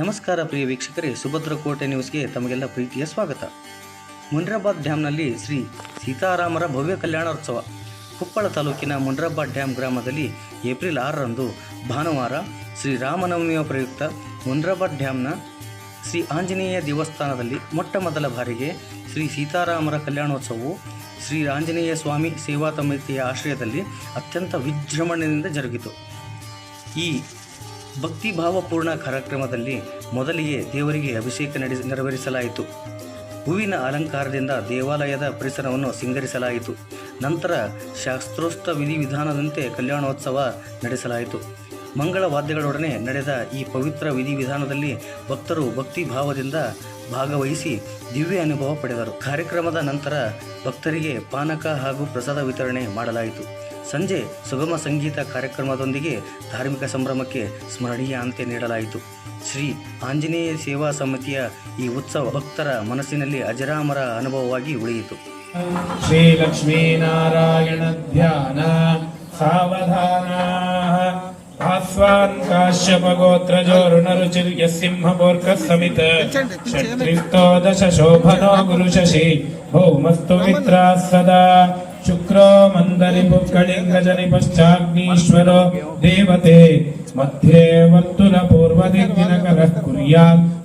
ನಮಸ್ಕಾರ ಪ್ರಿಯ ವೀಕ್ಷಕರೇ, ಸುಭದ್ರ ಕೋಟೆ ನ್ಯೂಸ್ಗೆ ತಮಗೆಲ್ಲ ಪ್ರೀತಿಯ ಸ್ವಾಗತ. ಮುನ್ರಾಬಾದ್ ಡ್ಯಾಂನಲ್ಲಿ ಶ್ರೀ ಸೀತಾರಾಮರ ಭವ್ಯ ಕಲ್ಯಾಣೋತ್ಸವ. ಕೊಪ್ಪಳ ತಾಲೂಕಿನ ಮುನ್ರಾಬಾದ್ ಡ್ಯಾಮ್ ಗ್ರಾಮದಲ್ಲಿ ಏಪ್ರಿಲ್ ಆರರಂದು ಭಾನುವಾರ ಶ್ರೀ ರಾಮನವಮಿಯ ಪ್ರಯುಕ್ತ ಮುನ್ರಾಬಾದ್ ಡ್ಯಾಂನ ಶ್ರೀ ಆಂಜನೇಯ ದೇವಸ್ಥಾನದಲ್ಲಿ ಮೊಟ್ಟ ಮೊದಲ ಬಾರಿಗೆ ಶ್ರೀ ಸೀತಾರಾಮರ ಕಲ್ಯಾಣೋತ್ಸವವು ಶ್ರೀ ಆಂಜನೇಯ ಸ್ವಾಮಿ ಸೇವಾ ಸಮಿತಿಯ ಆಶ್ರಯದಲ್ಲಿ ಅತ್ಯಂತ ವಿಜೃಂಭಣೆಯಿಂದ ಜರುಗಿತು. ಈ ಭಕ್ತಿ ಭಾವಪೂರ್ಣ ಕಾರ್ಯಕ್ರಮದಲ್ಲಿ ಮೊದಲಿಗೆ ದೇವರಿಗೆ ಅಭಿಷೇಕ ನಡೆಸಿ ನೆರವೇರಿಸಲಾಯಿತು. ಹೂವಿನ ಅಲಂಕಾರದಿಂದ ದೇವಾಲಯದ ಪರಿಸರವನ್ನು ಸಿಂಗರಿಸಲಾಯಿತು. ನಂತರ ಶಾಸ್ತ್ರೋಕ್ತ ವಿಧಿವಿಧಾನದಂತೆ ಕಲ್ಯಾಣೋತ್ಸವ ನಡೆಸಲಾಯಿತು. ಮಂಗಳ ವಾದ್ಯಗಳೊಡನೆ ನಡೆದ ಈ ಪವಿತ್ರ ವಿಧಿವಿಧಾನದಲ್ಲಿ ಭಕ್ತರು ಭಕ್ತಿ ಭಾವದಿಂದ ಭಾಗವಹಿಸಿ ದಿವ್ಯ ಅನುಭವ ಪಡೆದರು. ಕಾರ್ಯಕ್ರಮದ ನಂತರ ಭಕ್ತರಿಗೆ ಪಾನಕ ಹಾಗೂ ಪ್ರಸಾದ ವಿತರಣೆ ಮಾಡಲಾಯಿತು. ಸಂಜೆ ಸುಗಮ ಸಂಗೀತ ಕಾರ್ಯಕ್ರಮದೊಂದಿಗೆ ಧಾರ್ಮಿಕ ಸಂಭ್ರಮಕ್ಕೆ ಸ್ಮರಣೀಯ ಅಂತ್ಯ ನೀಡಲಾಯಿತು. ಶ್ರೀ ಆಂಜನೇಯ ಸೇವಾ ಸಮಿತಿಯ ಈ ಉತ್ಸವ ಭಕ್ತರ ಮನಸ್ಸಿನಲ್ಲಿ ಅಜರಾಮರ ಅನುಭವವಾಗಿ ಉಳಿಯಿತು. ಶ್ರೀ ಲಕ್ಷ್ಮೀನಾರಾಯಣ भास्वान् काश्यपगोत्रजोरुणरुचिर्यः सिंहपोर्कः समित् षट्त्रिस्तो दश शोभनो गुरुशशि भौमस्तु मित्राः सदा शुक्रो मन्दरिपुक्कलिङ्गजनिपश्चाग्नीश्वरो देवते मध्ये वर्तुलपूर्वदिग्दिनकरः कुर्यात्